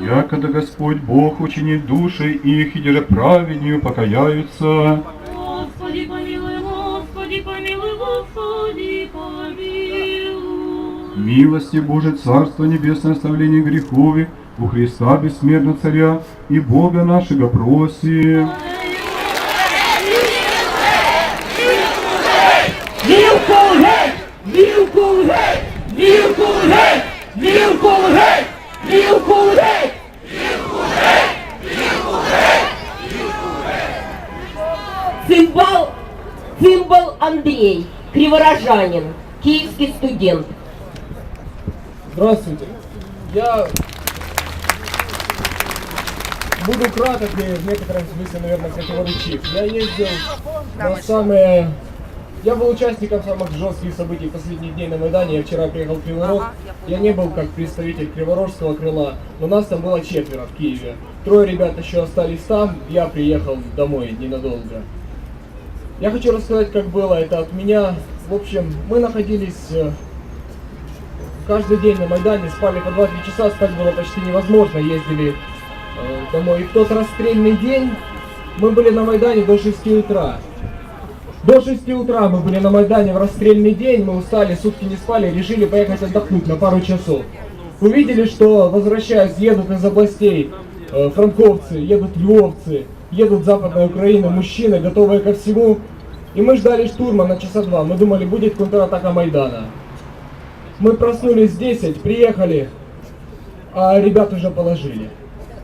Якогда Господь Бог учинит души их, и же праведнию покаяются. Господи помилуй, Господи помилуй, Господи помилуй. Милости Божие Царство Небесное оставление грехов, у Христа бессмертно Царя и Бога нашего просим. Вілкул геть! Вілкул геть! Вілкул геть! Вілкул геть! Вілкул Андрей, криворожанин, киевский студент. Здравствуйте. Я буду краток и в некотором смысле, наверное, противоречив. Я ездил на самые... Я был участником самых жестких событий последних дней на Майдане. Я вчера приехал в Криворог. Я не был как представитель Криворожского крыла, но нас там было четверо в Киеве. Трое ребят еще остались там, я приехал домой ненадолго. Я хочу рассказать, как было это от меня. В общем, мы находились э, каждый день на Майдане, спали по 2-3 часа, спать было почти невозможно, ездили э, домой. И в тот расстрельный день мы были на Майдане до 6 утра. До 6 утра мы были на Майдане в расстрельный день, мы устали, сутки не спали, решили поехать отдохнуть на пару часов. Увидели, что возвращаясь, едут из областей э, франковцы, едут львовцы, едут западная Украина, мужчины, готовые ко всему. И мы ждали штурма на часа два. Мы думали, будет контратака Майдана. Мы проснулись в 10, приехали, а ребят уже положили.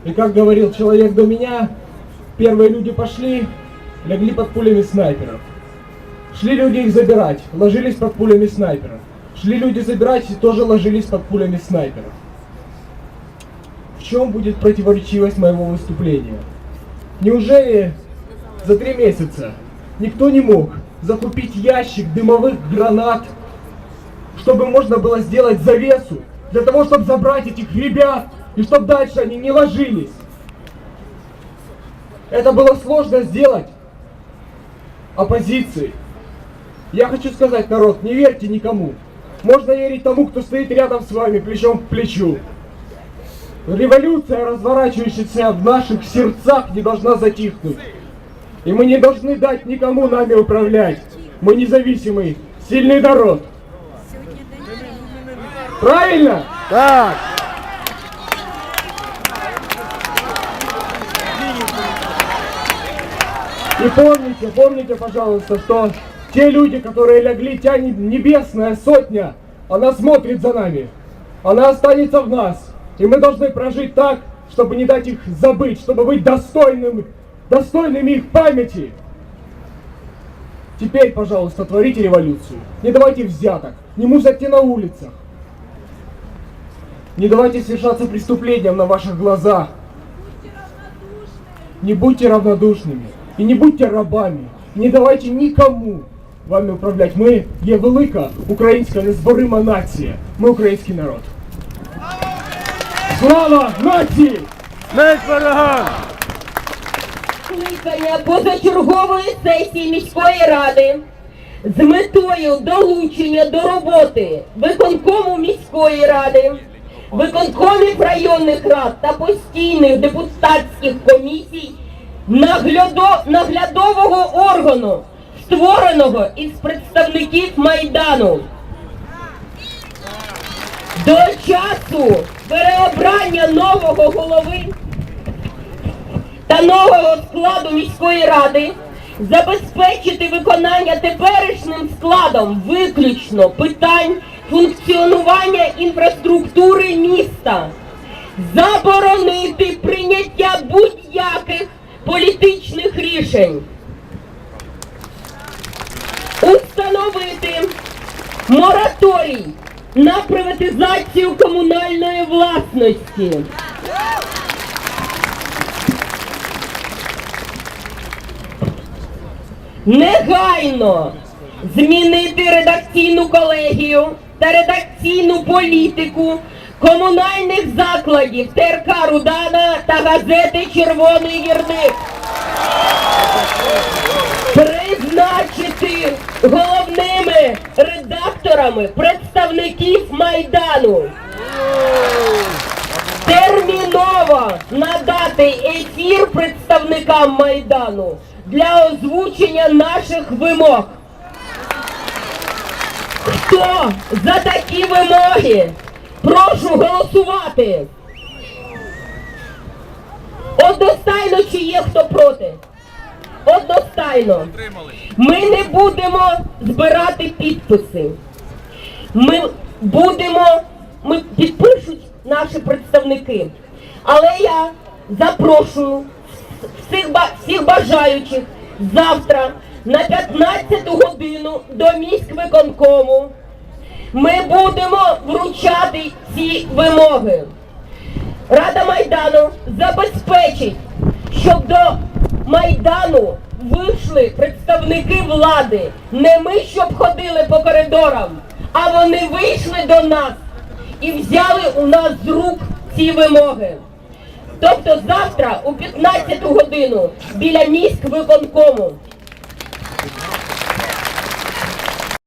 И как говорил человек до меня, первые люди пошли, легли под пулями снайперов. Шли люди их забирать, ложились под пулями снайперов. Шли люди забирать и тоже ложились под пулями снайперов. В чем будет противоречивость моего выступления? Неужели за три месяца никто не мог закупить ящик дымовых гранат, чтобы можно было сделать завесу, для того, чтобы забрать этих ребят, и чтобы дальше они не ложились? Это было сложно сделать оппозиции. Я хочу сказать, народ, не верьте никому. Можно верить тому, кто стоит рядом с вами, плечом к плечу. Революция, разворачивающаяся в наших сердцах, не должна затихнуть. И мы не должны дать никому нами управлять. Мы независимый, сильный народ. Правильно? Так, И помните, помните, пожалуйста, что те люди, которые легли, тя не- небесная сотня, она смотрит за нами. Она останется в нас. И мы должны прожить так, чтобы не дать их забыть, чтобы быть достойным, достойными их памяти. Теперь, пожалуйста, творите революцию. Не давайте взяток, не мусорьте на улицах. Не давайте совершаться преступлениям на ваших глазах. Не будьте равнодушными і не будьте рабами. Не давайте нікому вами управлять. Ми є велика українська незборима нація. Ми український народ. Слава нації! смерть ворогам! Скликання позачергової сесії міської ради з метою долучення до роботи виконкому міської ради, виконкомів районних рад та постійних депутатських комісій наглядового органу, створеного із представників Майдану. До часу переобрання нового голови та нового складу міської ради забезпечити виконання теперішнім складом виключно питань функціонування інфраструктури міста, заборонити прийняття будь-яких політичних рішень, установити мораторій на приватизацію комунальної власності. негайно змінити редакційну колегію та редакційну політику комунальних закладів ТРК Рудана та газети Червоний гірник. Призначити головними редакторами представників Майдану. Терміново дати ефір представникам Майдану для озвучення наших вимог. Хто за такі вимоги? Прошу голосувати. Одностайно чи є хто проти? Одностайно. Ми не будемо збирати підписи. Ми будемо, ми підпишуть наші представники. Але я запрошую всіх, всіх бажаючих завтра на 15 годину до міськвиконкому. Ми будемо вручати ці вимоги. Рада Майдану забезпечить, щоб до Майдану вийшли представники влади. Не ми, щоб ходили по коридорам, а вони вийшли до нас і взяли у нас з рук ці вимоги. Тобто завтра у 15 годину біля міськ виконкому